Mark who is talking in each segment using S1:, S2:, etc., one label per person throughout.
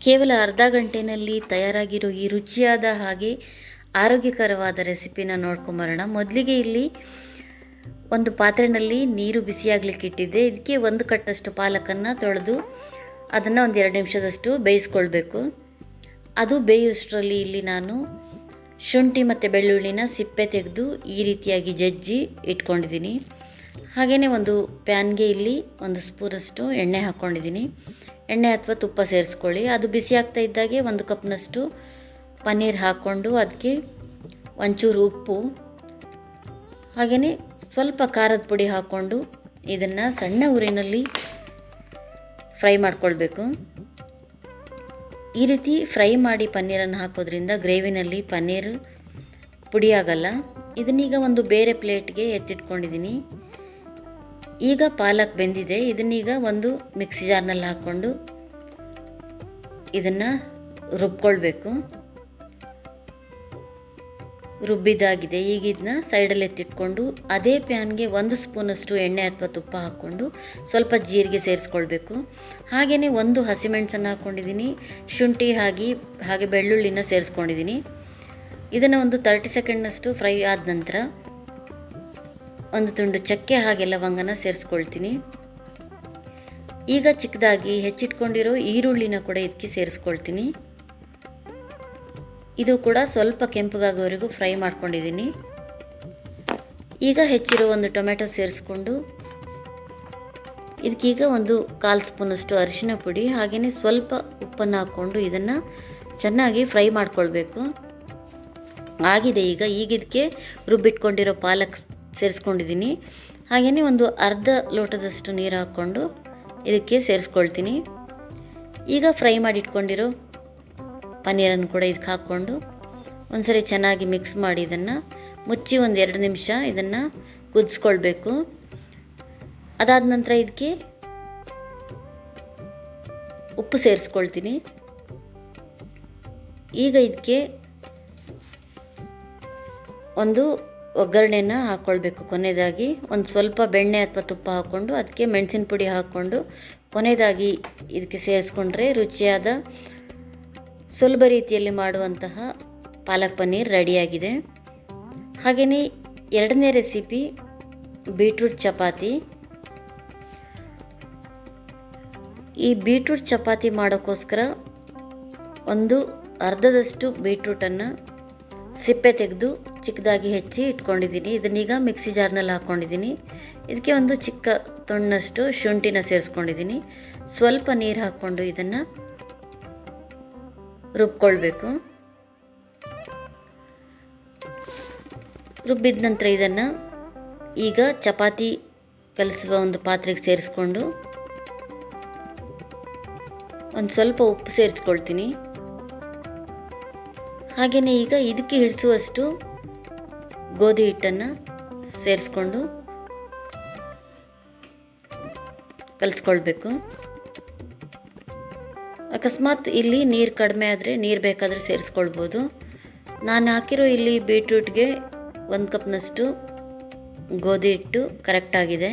S1: ಕೇವಲ ಅರ್ಧ ಗಂಟೆಯಲ್ಲಿ ತಯಾರಾಗಿರೋ ಈ ರುಚಿಯಾದ ಹಾಗೆ ಆರೋಗ್ಯಕರವಾದ ರೆಸಿಪಿನ ನೋಡ್ಕೊಂಬರೋಣ ಮೊದಲಿಗೆ ಇಲ್ಲಿ ಒಂದು ಪಾತ್ರೆಯಲ್ಲಿ ನೀರು ಬಿಸಿಯಾಗಲಿಕ್ಕೆ ಇಟ್ಟಿದ್ದೆ. ಇದಕ್ಕೆ ಒಂದು ಕಟ್ಟಷ್ಟು ಪಾಲಕನ್ನು ತೊಳೆದು ಅದನ್ನು ಒಂದು ಎರಡು ನಿಮಿಷದಷ್ಟು ಬೇಯಿಸ್ಕೊಳ್ಬೇಕು. ಅದು ಬೇಯುವಷ್ಟರಲ್ಲಿ ಇಲ್ಲಿ ನಾನು ಶುಂಠಿ ಮತ್ತು ಬೆಳ್ಳುಳ್ಳಿನ ಸಿಪ್ಪೆ ತೆಗೆದು ಈ ರೀತಿಯಾಗಿ ಜಜ್ಜಿ ಇಟ್ಕೊಂಡಿದ್ದೀನಿ. ಹಾಗೆಯೇ ಒಂದು ಪ್ಯಾನ್ಗೆ ಇಲ್ಲಿ ಒಂದು ಸ್ಪೂನಷ್ಟು ಎಣ್ಣೆ ಹಾಕ್ಕೊಂಡಿದ್ದೀನಿ. ಎಣ್ಣೆ ಅಥವಾ ತುಪ್ಪ ಸೇರಿಸ್ಕೊಳ್ಳಿ. ಅದು ಬಿಸಿ ಆಗ್ತಾ ಇದ್ದಾಗೆ ಒಂದು ಕಪ್ನಷ್ಟು ಪನ್ನೀರ್ ಹಾಕ್ಕೊಂಡು ಅದಕ್ಕೆ ಒಂಚೂರು ಉಪ್ಪು ಹಾಗೆಯೇ ಸ್ವಲ್ಪ ಖಾರದ ಪುಡಿ ಹಾಕ್ಕೊಂಡು ಇದನ್ನು ಸಣ್ಣ ಉರಿನಲ್ಲಿ ಫ್ರೈ ಮಾಡ್ಕೊಳ್ಬೇಕು. ಈ ರೀತಿ ಫ್ರೈ ಮಾಡಿ ಪನ್ನೀರನ್ನು ಹಾಕೋದ್ರಿಂದ ಗ್ರೇವಿನಲ್ಲಿ ಪನ್ನೀರ್ ಪುಡಿಯಾಗಲ್ಲ ಇದನ್ನೀಗ ಒಂದು ಬೇರೆ ಪ್ಲೇಟ್ಗೆ ಎತ್ತಿಟ್ಕೊಂಡಿದ್ದೀನಿ. ಈಗ ಪಾಲಕ್ ಬೆಂದಿದೆ. ಇದನ್ನೀಗ ಒಂದು ಮಿಕ್ಸಿ ಜಾರ್ನಲ್ಲಿ ಹಾಕ್ಕೊಂಡು ಇದನ್ನು ರುಬ್ಕೊಳ್ಬೇಕು. ರುಬ್ಬಿದ್ದಾಗಿದೆ ಈಗ ಇದನ್ನ ಸೈಡಲ್ಲಿ ಎತ್ತಿಟ್ಕೊಂಡು ಅದೇ ಪ್ಯಾನ್ಗೆ ಒಂದು ಸ್ಪೂನಷ್ಟು ಎಣ್ಣೆ ಅಥವಾ ತುಪ್ಪ ಹಾಕ್ಕೊಂಡು ಸ್ವಲ್ಪ ಜೀರಿಗೆ ಸೇರಿಸ್ಕೊಳ್ಬೇಕು. ಹಾಗೆಯೇ ಒಂದು ಹಸಿಮೆಣಸನ್ನು ಹಾಕ್ಕೊಂಡಿದ್ದೀನಿ. ಶುಂಠಿ ಹಾಗೆ ಹಾಗೆ ಬೆಳ್ಳುಳ್ಳಿನ ಸೇರಿಸ್ಕೊಂಡಿದ್ದೀನಿ. ಇದನ್ನು ಒಂದು ತರ್ಟಿ ಸೆಕೆಂಡ್ನಷ್ಟು ಫ್ರೈ ಆದ ನಂತರ ಒಂದು ತುಂಡು ಚಕ್ಕೆ ಹಾಗೆ ಲವಂಗನ ಸೇರಿಸ್ಕೊಳ್ತೀನಿ. ಈಗ ಚಿಕ್ಕದಾಗಿ ಹೆಚ್ಚಿಟ್ಕೊಂಡಿರೋ ಈರುಳ್ಳಿನ ಕೂಡ ಇದಕ್ಕೆ ಸೇರಿಸ್ಕೊಳ್ತೀನಿ. ಇದು ಕೂಡ ಸ್ವಲ್ಪ ಕೆಂಪಗಾಗೋವರೆಗೂ ಫ್ರೈ ಮಾಡ್ಕೊಂಡಿದ್ದೀನಿ. ಈಗ ಹೆಚ್ಚಿರೋ ಒಂದು ಟೊಮೆಟೊ ಸೇರಿಸ್ಕೊಂಡು, ಇದಕ್ಕೀಗ ಒಂದು ಕಾಲು ಸ್ಪೂನಷ್ಟು ಅರಿಶಿನ ಪುಡಿ ಹಾಗೆಯೇ ಸ್ವಲ್ಪ ಉಪ್ಪನ್ನು ಹಾಕ್ಕೊಂಡು ಇದನ್ನು ಚೆನ್ನಾಗಿ ಫ್ರೈ ಮಾಡ್ಕೊಳ್ಬೇಕು. ಆಗಿದೆ ಈಗ ಈಗ ರುಬ್ಬಿಟ್ಕೊಂಡಿರೋ ಪಾಲಕ್ ಸೇರಿಸ್ಕೊಂಡಿದ್ದೀನಿ. ಹಾಗೆಯೇ ಒಂದು ಅರ್ಧ ಲೋಟದಷ್ಟು ನೀರು ಹಾಕ್ಕೊಂಡು ಇದಕ್ಕೆ ಸೇರಿಸ್ಕೊಳ್ತೀನಿ. ಈಗ ಫ್ರೈ ಮಾಡಿಟ್ಕೊಂಡಿರೋ ಪನ್ನೀರನ್ನು ಕೂಡ ಇದಕ್ಕೆ ಹಾಕ್ಕೊಂಡು ಒಂದ್ಸರಿ ಚೆನ್ನಾಗಿ ಮಿಕ್ಸ್ ಮಾಡಿ ಇದನ್ನು ಮುಚ್ಚಿ ಒಂದು ಎರಡು ನಿಮಿಷ ಇದನ್ನು ಕುದಿಸ್ಕೊಳ್ಬೇಕು. ಅದಾದ ನಂತರ ಇದಕ್ಕೆ ಉಪ್ಪು ಸೇರಿಸ್ಕೊಳ್ತೀನಿ. ಈಗ ಇದಕ್ಕೆ ಒಂದು ಒಗ್ಗರಣೆನ ಹಾಕ್ಕೊಳ್ಬೇಕು. ಕೊನೆಯದಾಗಿ ಒಂದು ಸ್ವಲ್ಪ ಬೆಣ್ಣೆ ಅಥವಾ ತುಪ್ಪ ಹಾಕ್ಕೊಂಡು ಅದಕ್ಕೆ ಮೆಣಸಿನ ಪುಡಿ ಹಾಕ್ಕೊಂಡು ಕೊನೆಯದಾಗಿ ಇದಕ್ಕೆ ಸೇರಿಸ್ಕೊಂಡ್ರೆ ರುಚಿಯಾದ ಸುಲಭ ರೀತಿಯಲ್ಲಿ ಮಾಡುವಂತಹ ಪಾಲಕ್ ಪನ್ನೀರ್ ರೆಡಿಯಾಗಿದೆ. ಹಾಗೆಯೇ ಎರಡನೇ ರೆಸಿಪಿ ಬೀಟ್ರೂಟ್ ಚಪಾತಿ. ಈ ಬೀಟ್ರೂಟ್ ಚಪಾತಿ ಮಾಡೋಕ್ಕೋಸ್ಕರ ಒಂದು ಅರ್ಧದಷ್ಟು ಬೀಟ್ರೂಟನ್ನು ಸಿಪ್ಪೆ ತೆಗೆದು ಚಿಕ್ಕದಾಗಿ ಹೆಚ್ಚಿ ಇಟ್ಕೊಂಡಿದ್ದೀನಿ. ಇದನ್ನೀಗ ಮಿಕ್ಸಿ ಜಾರ್ನಲ್ಲಿ ಹಾಕ್ಕೊಂಡಿದ್ದೀನಿ ಇದಕ್ಕೆ ಒಂದು ಚಿಕ್ಕ ತೊಣ್ಣಷ್ಟು ಶುಂಠಿನ ಸೇರಿಸ್ಕೊಂಡಿದ್ದೀನಿ. ಸ್ವಲ್ಪ ನೀರು ಹಾಕ್ಕೊಂಡು ಇದನ್ನು ರುಬ್ಕೊಳ್ಬೇಕು. ರುಬ್ಬಿದ ನಂತರ ಇದನ್ನು ಈಗ ಚಪಾತಿ ಕಲಿಸುವ ಒಂದು ಪಾತ್ರೆಗೆ ಸೇರಿಸ್ಕೊಂಡು ಒಂದು ಸ್ವಲ್ಪ ಉಪ್ಪು ಸೇರಿಸ್ಕೊಳ್ತೀನಿ. ಹಾಗೆಯೇ ಈಗ ಇದಕ್ಕೆ ಹಿಡಿಸುವಷ್ಟು ಗೋಧಿ ಹಿಟ್ಟನ್ನು ಸೇರಿಸ್ಕೊಂಡು ಕಲಿಸ್ಕೊಳ್ಬೇಕು. ಅಕಸ್ಮಾತ್ ಇಲ್ಲಿ ನೀರು ಕಡಿಮೆ ಆದರೆ ನೀರು ಬೇಕಾದರೆ ಸೇರಿಸ್ಕೊಳ್ಬೋದು. ನಾನು ಹಾಕಿರೋ ಇಲ್ಲಿ ಬೀಟ್ರೂಟ್ಗೆ ಒಂದು ಕಪ್ನಷ್ಟು ಗೋಧಿ ಹಿಟ್ಟು ಕರೆಕ್ಟಾಗಿದೆ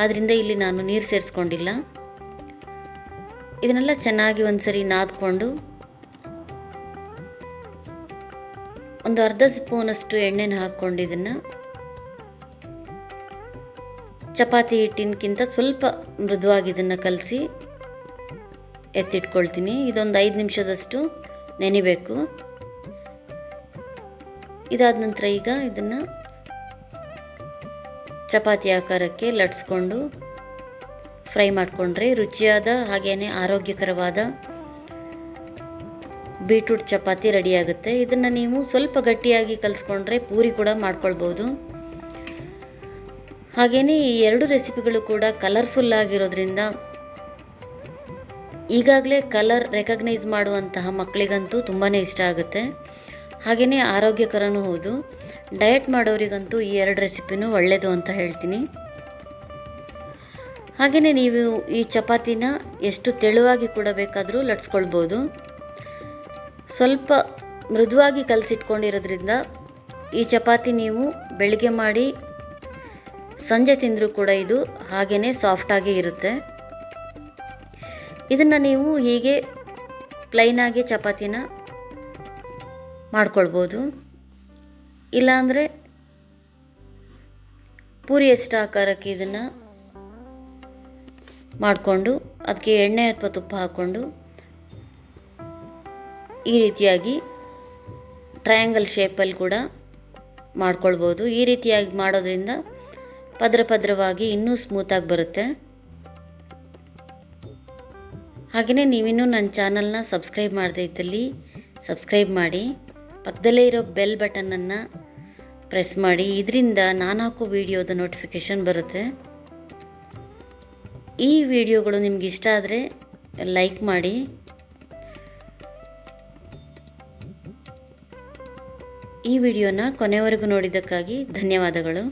S1: ಆದ್ದರಿಂದ ಇಲ್ಲಿ ನಾನು ನೀರು ಸೇರಿಸ್ಕೊಂಡಿಲ್ಲ. ಇದನ್ನೆಲ್ಲ ಚೆನ್ನಾಗಿ ಒಂದ್ಸರಿ ನಾದ್ಕೊಂಡು ಒಂದು ಅರ್ಧ ಸ್ಪೂನಷ್ಟು ಎಣ್ಣೆನ ಹಾಕ್ಕೊಂಡು ಇದನ್ನು ಚಪಾತಿ ಹಿಟ್ಟಿನಕ್ಕಿಂತ ಸ್ವಲ್ಪ ಮೃದುವಾಗಿ ಇದನ್ನು ಕಲಸಿ ಎತ್ತಿಟ್ಕೊಳ್ತೀನಿ. ಇದೊಂದು ಐದು ನಿಮಿಷದಷ್ಟು ನೆನಿಬೇಕು. ಇದಾದ ನಂತರ ಈಗ ಇದನ್ನು ಚಪಾತಿ ಆಕಾರಕ್ಕೆ ಲಟ್ಸ್ಕೊಂಡು ಫ್ರೈ ಮಾಡಿಕೊಂಡ್ರೆ ರುಚಿಯಾದ ಹಾಗೆಯೇ ಆರೋಗ್ಯಕರವಾದ ಬೀಟ್ರೂಟ್ ಚಪಾತಿ ರೆಡಿಯಾಗುತ್ತೆ. ಇದನ್ನು ನೀವು ಸ್ವಲ್ಪ ಗಟ್ಟಿಯಾಗಿ ಕಲಿಸ್ಕೊಂಡ್ರೆ ಪೂರಿ ಕೂಡ ಮಾಡ್ಕೊಳ್ಬೋದು. ಹಾಗೆಯೇ ಈ ಎರಡು ರೆಸಿಪಿಗಳು ಕೂಡ ಕಲರ್ಫುಲ್ ಆಗಿರೋದ್ರಿಂದ ಈಗಾಗಲೇ ಕಲರ್ ರೆಕಗ್ನೈಸ್ ಮಾಡುವಂತಹ ಮಕ್ಕಳಿಗಂತೂ ತುಂಬಾ ಇಷ್ಟ ಆಗುತ್ತೆ. ಹಾಗೆಯೇ ಆರೋಗ್ಯಕರನೂ ಹೌದು. ಡಯಟ್ ಮಾಡೋರಿಗಂತೂ ಈ ಎರಡು ರೆಸಿಪಿನೂ ಒಳ್ಳೆಯದು ಅಂತ ಹೇಳ್ತೀನಿ. ಹಾಗೆಯೇ ನೀವು ಈ ಚಪಾತಿನ ಎಷ್ಟು ತೆಳುವಾಗಿ ಕೂಡ ಬೇಕಾದರೂ ಲಟ್ಸ್ಕೊಳ್ಬೋದು. ಸ್ವಲ್ಪ ಮೃದುವಾಗಿ ಕಲಸಿಟ್ಕೊಂಡಿರೋದ್ರಿಂದ ಈ ಚಪಾತಿ ನೀವು ಬೆಳಿಗ್ಗೆ ಮಾಡಿ ಸಂಜೆ ತಿಂದರೂ ಕೂಡ ಇದು ಹಾಗೆಯೇ ಸಾಫ್ಟಾಗಿ ಇರುತ್ತೆ. ಇದನ್ನು ನೀವು ಹೀಗೆ ಪ್ಲೈನಾಗಿ ಚಪಾತಿನ ಮಾಡ್ಕೊಳ್ಬೋದು. ಇಲ್ಲಾಂದರೆ ಪೂರಿ ಎಷ್ಟು ಆಕಾರಕ್ಕೆ ಇದನ್ನು ಮಾಡಿಕೊಂಡು ಅದಕ್ಕೆ ಎಣ್ಣೆ ಅಥವಾ ತುಪ್ಪ ಹಾಕ್ಕೊಂಡು ಈ ರೀತಿಯಾಗಿ ಟ್ರಯಾಂಗಲ್ ಶೇಪಲ್ಲಿ ಕೂಡ ಮಾಡ್ಕೊಳ್ಬೋದು. ಈ ರೀತಿಯಾಗಿ ಮಾಡೋದ್ರಿಂದ ಪದ್ರ ಪದ್ರವಾಗಿ ಇನ್ನೂ ಸ್ಮೂತಾಗಿ ಬರುತ್ತೆ. ಹಾಗೆಯೇ ನೀವಿನ್ನೂ ನನ್ನ ಚಾನಲ್ನ ಸಬ್ಸ್ಕ್ರೈಬ್ ಮಾಡದೇ ಇದ್ದಲ್ಲಿ ಸಬ್ಸ್ಕ್ರೈಬ್ ಮಾಡಿ, ಪಕ್ಕದಲ್ಲೇ ಇರೋ ಬೆಲ್ ಬಟನನ್ನು ಪ್ರೆಸ್ ಮಾಡಿ. ಇದರಿಂದ ನಾನು ಹಾಕೋ ವಿಡಿಯೋದ ನೋಟಿಫಿಕೇಷನ್ ಬರುತ್ತೆ. ಈ ವಿಡಿಯೋಗಳು ನಿಮ್ಗೆ ಇಷ್ಟ ಆದರೆ ಲೈಕ್ ಮಾಡಿ. ಈ ವಿಡಿಯೋನ ಕೊನೆವರೆಗೂ ನೋಡಿದ್ದಕ್ಕಾಗಿ ಧನ್ಯವಾದಗಳು.